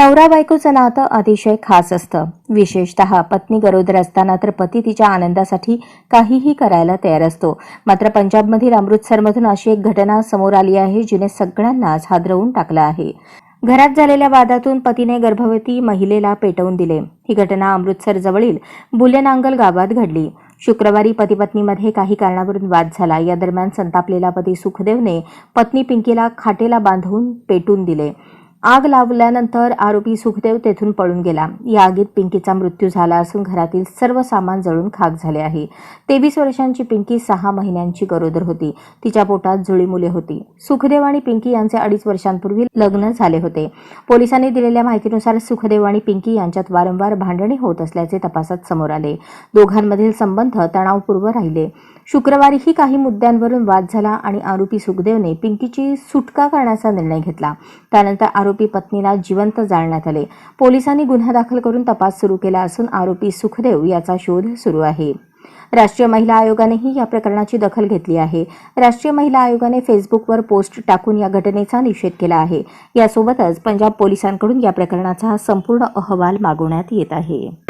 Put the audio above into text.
नवरा बायकोचं नातं अतिशय खास असतं. विशेषतः पत्नी गरोदर असताना तर पती तिच्या आनंदासाठी काहीही करायला तयार असतो. मात्र पंजाबमधील अमृतसरमधून अशी एक घटना समोर आली आहे जिने सगळ्यांनाच हादरवून टाकलं आहे. घरात झालेल्या वादातून पतीने गर्भवती महिलेला पेटवून दिले. ही घटना अमृतसर जवळील बुलेनांगल गावात घडली. शुक्रवारी पतीपत्नीमध्ये काही कारणावरून वाद झाला. या दरम्यान संतापलेला पती सुखदेवने पत्नी पिंकीला खाटेला बांधून पेटून दिले. आग लावल्यानंतर आरोपी सुखदेव तेथून पळून गेला. या आगीत पिंकीचा मृत्यू झाला असून घरातील सर्व सामान जळून खाक झाले आहे. तेवीस वर्षांची पिंकी सहा महिन्यांची गरोदर होती. तिच्या पोटात जुळी मुले होती. सुखदेव आणि पिंकी यांचे अडीच वर्षांपूर्वी लग्न झाले होते. पोलिसांनी दिलेल्या माहितीनुसार सुखदेव आणि पिंकी यांच्यात वारंवार भांडणे होत असल्याचे तपासात समोर आले. दोघांमधील संबंध तणावपूर्व राहिले. शुक्रवारीही काही मुद्द्यांवरून वाद झाला आणि आरोपी सुखदेवने पिंकीची सुटका करण्याचा निर्णय घेतला. त्यानंतर आरोपी पत्नीला जिवंत जाळण्यात आले. पोलिसांनी गुन्हा दाखल करून तपास सुरू केला असून आरोपी सुखदेव याचा शोध सुरू आहे. राष्ट्रीय महिला आयोगानेही या प्रकरणाची दखल घेतली आहे. राष्ट्रीय महिला आयोगाने फेसबुकवर पोस्ट टाकून या घटनेचा निषेध केला आहे. यासोबतच पंजाब पोलिसांकडून या प्रकरणाचा संपूर्ण अहवाल मागवण्यात येत आहे.